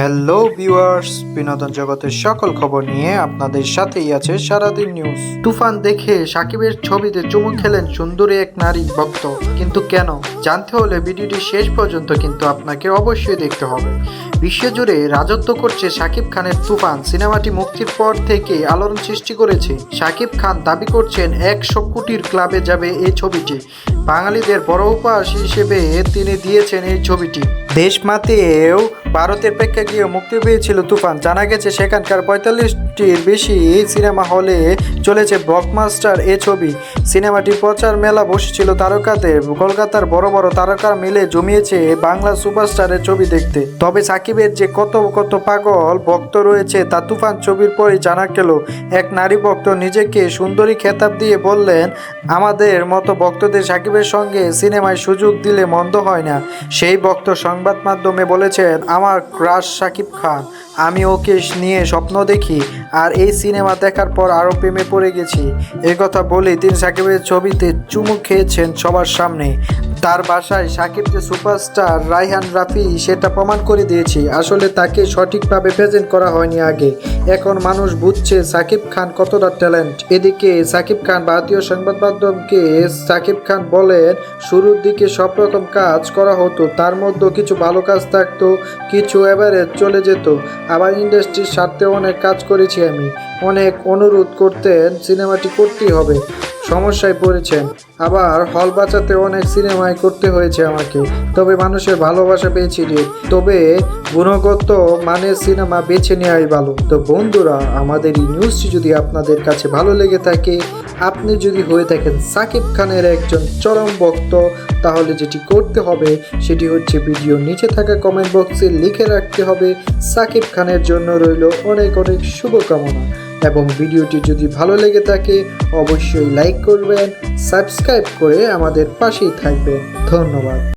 Hello viewers বিনোদন জগতের সকল খবর নিয়ে আপনাদের সাথেই আছে সারাদিন নিউজ তুফান দেখে সাকিবের ছবিতে চুমু খেলেন সুন্দরী এক নারী ভক্ত। কিন্তু কেন? জানতে হলে ভিডিওটি শেষ পর্যন্ত কিন্তু আপনাকে অবশ্যই দেখতে হবে। বিশ্বজুড়ে রাজত্ব করছে সাকিব খানের তুফান। সিনেমাটি মুক্তির পর থেকে আলোড়ন সৃষ্টি করেছে। সাকিব খান দাবি করছেন একশো কোটির ক্লাবে যাবে এই ছবিটি। বাঙালিদের বড় উপহাস হিসেবে তিনি দিয়েছেন এই ছবিটি। দেশমাতেও ভারতের প্রেক্ষাগৃহে মুক্তি পেয়েছিল তুফান। জানা গেছে, সেখানকার পঁয়তাল্লিশটির বেশি সিনেমা হলে চলেছে ব্লকমাস্টার এ ছবি। সিনেমাটি প্রচার মেলা বসেছিল তারকাদের। কলকাতার বড় বড় তারকা মিলে জমিয়েছে বাংলা সুপারস্টারের ছবি দেখতে। তবে সাকিবের যে কত কত পাগল ভক্ত রয়েছে তা তুফান ছবির পরই জানা গেল। এক নারী ভক্ত নিজেকে সুন্দরী খেতাব দিয়ে বললেন, আমাদের মতো ভক্তদের সাকিবের সঙ্গে সিনেমায় সুযোগ দিলে মন্দ হয় না। সেই ভক্ত সংবাদ মাধ্যমে বলেছেন, আমার ক্রাশ সাকিব খান, আমি ওকে নিয়ে স্বপ্ন দেখি আর এই সিনেমা দেখার পর আরও প্রেমে পড়ে গেছি। কথা বলে তিনি সাকিবের ছবিতে চুমু খেয়েছেন সবার সামনে। তার বাসায় সাকিব যে সুপারস্টার রাইহান রাফি সেটা প্রমাণ করে দিয়েছি। আসলে তাকে সঠিকভাবে প্রেজেন্ট করা হয়নি আগে। এখন মানুষ বুঝছে সাকিব খান কতটা ট্যালেন্ট এদিকে সাকিব খান ভারতীয় সংবাদ মাধ্যমকে সাকিব খান বলেন, শুরুর দিকে সব রকম কাজ করা হতো, তার মধ্যে কিছু ভালো কাজ থাকতো, কিছু এবারে চলে যেত। আবার ইন্ডাস্ট্রির স্বার্থে অনেক কাজ করেছি আমি। অনেক অনুরোধ করতেন সিনেমাটি করতেই হবে। সমস্যায় পড়েছেন। আবার হল বাঁচাতে অনেক সিনেমায় করতে হয়েছে আমাকে। তবে মানুষের ভালোবাসা পেয়েছি রে। তবে গুণগত মানের সিনেমা বেছে নেওয়াই ভালো। তো বন্ধুরা, আমাদের এই নিউজটি যদি আপনাদের কাছে ভালো লেগে থাকে, আপনি যদি হয়ে থাকেন সাকিব খানের একজন চরম ভক্ত, তাহলে যেটি করতে হবে, সেটি হচ্ছে ভিডিও নিচে থাকা কমেন্ট বক্সে লিখে রাখতে হবে, সাকিব খানের জন্য রইল অনেক অনেক শুভকামনা। এবং ভিডিওটি যদি ভালো লেগে থাকে, অবশ্যই লাইক করবেন, সাবস্ক্রাইব করে আমাদের পাশেই থাকবেন। ধন্যবাদ।